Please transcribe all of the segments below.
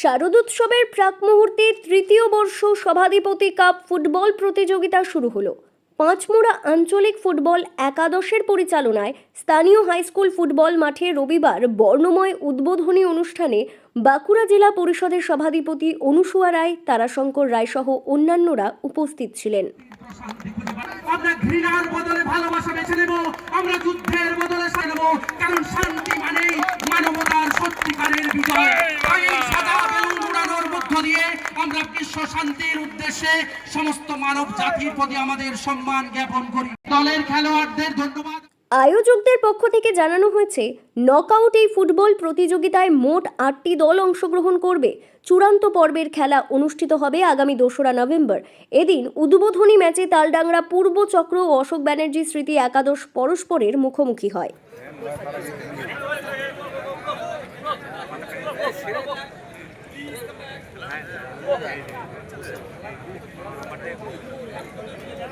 শারদোৎসবের প্রাক মুহূর্তে তৃতীয় বর্ষ সভাধিপতি কাপ ফুটবল প্রতিযোগিতা শুরু হলো। পাঁচমুড়া আঞ্চলিক ফুটবল একাদশের পরিচালনায় স্থানীয় হাইস্কুল ফুটবল মাঠে রবিবার বর্ণময় উদ্বোধনী অনুষ্ঠানে বাঁকুড়া জেলা পরিষদের সভাধিপতি অনুসুয়া রায়, তারাশঙ্কর রায়সহ অন্যান্যরা উপস্থিত ছিলেন। আমরা ঘৃণার বদলে ভালোবাসা বেছে নেব, আমরা যুদ্ধের বদলে কারণ আমরা বিশ্ব শান্তির উদ্দেশ্যে সমস্ত মানব জাতির প্রতি আমাদের সম্মান জ্ঞাপন করি। দলের খেলোয়াড়দের ধন্যবাদ। আয়োজকদের পক্ষ থেকে জানানো হয়েছে নকআউট এই ফুটবল প্রতিযোগিতায় মোট আটটি দল অংশগ্রহণ করবে। চূড়ান্ত পর্বের খেলা অনুষ্ঠিত হবে আগামী দোসরা নভেম্বর। এদিন উদ্বোধনী ম্যাচে তালডাংরা পূর্ব চক্র ও অশোক ব্যানার্জি স্মৃতি একাদশ পরস্পরের মুখোমুখি হয়।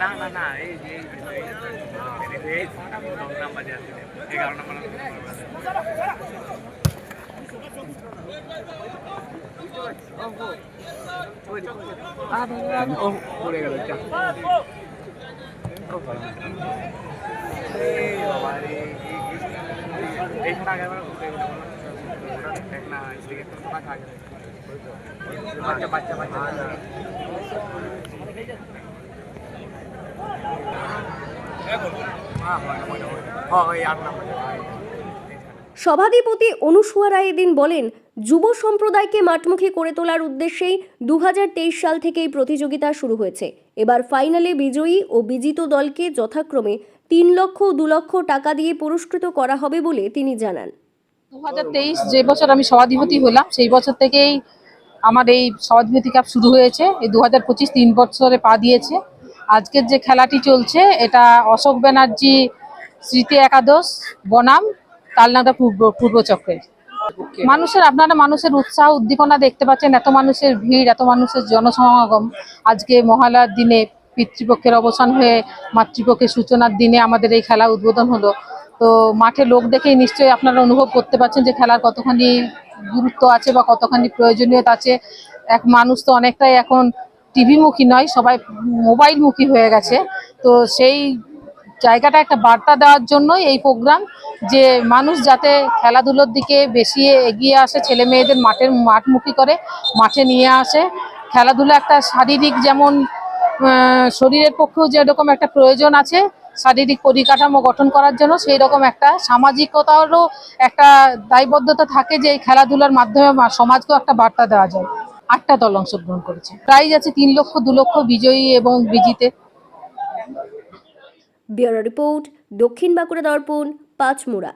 না না না এই যে এই এই এই নং নাম্বার যে আছে এগারো নাম্বার ও পড়ে গেল এটা এই বাবা রে এই সভাধিপতি অনুসুয়া রায় এদিন বলেন, যুব সম্প্রদায়কে মাঠমুখী করে তোলার উদ্দেশ্যেই দু হাজার তেইশ সাল থেকে এই প্রতিযোগিতা শুরু হয়েছে। এবার ফাইনালে বিজয়ী ও বিজিত দলকে যথাক্রমে তিন লক্ষ ও দু লক্ষ টাকা দিয়ে পুরস্কৃত করা হবে বলে তিনি জানান। দু হাজার তেইশ যে বছর আমি সভাধিপতি হলাম, সেই বছর থেকেই আমার এই সভাধিপতি কাপ শুরু হয়েছে। এই দু হাজার পঁচিশ তিন বছরে পা দিয়েছে। আজকের যে খেলাটি চলছে, এটা অশোক ব্যানার্জি, স্মৃতি একাদশ, বনাম, তালনাদা পূর্ব পূর্ব চক্রের। মানুষের, আপনারা মানুষের উৎসাহ, উদ্দীপনা দেখতে পাচ্ছেন, এত মানুষের ভিড়, এত মানুষের জনসমাগম। আজকে মহালয়ার দিনে পিতৃপক্ষের অবসান হয়ে মাতৃপক্ষের সূচনার দিনে আমাদের এই খেলা উদ্বোধন হলো। তো মাঠে লোক দেখেই নিশ্চয়ই আপনারা অনুভব করতে পারছেন যে খেলার কতখানি গুরুত্ব আছে বা কতখানি প্রয়োজনীয়তা আছে। এক মানুষ তো অনেকটাই এখন টিভিমুখী নয়, সবাই মোবাইলমুখী হয়ে গেছে। তো সেই জায়গাটা একটা বার্তা দেওয়ার জন্যই এই প্রোগ্রাম যে মানুষ যাতে খেলাধুলোর দিকে বেশি এগিয়ে আসে, ছেলে মেয়েদের মাঠের মাঠমুখী করে, মাঠে নিয়ে আসে। খেলাধুলা একটা শারীরিক যেমন শরীরের পক্ষেও যেরকম একটা প্রয়োজন আছে শারীরিক পরিকাঠামো গঠন করার জন্য সেই রকম একটা সামাজিকতারও একটা দায়বদ্ধতা থাকে যে এই খেলাধুলার মাধ্যমে সমাজকেও একটা বার্তা দেওয়া যায়। আটটা দল অংশগ্রহণ করেছে। প্রাইজ আছে তিন লক্ষ, দু লক্ষ বিজয়ী এবং বিজিতে। ব্যুরো রিপোর্ট, দক্ষিণ বাঁকুড়া দর্পণ, পাঁচমুড়া।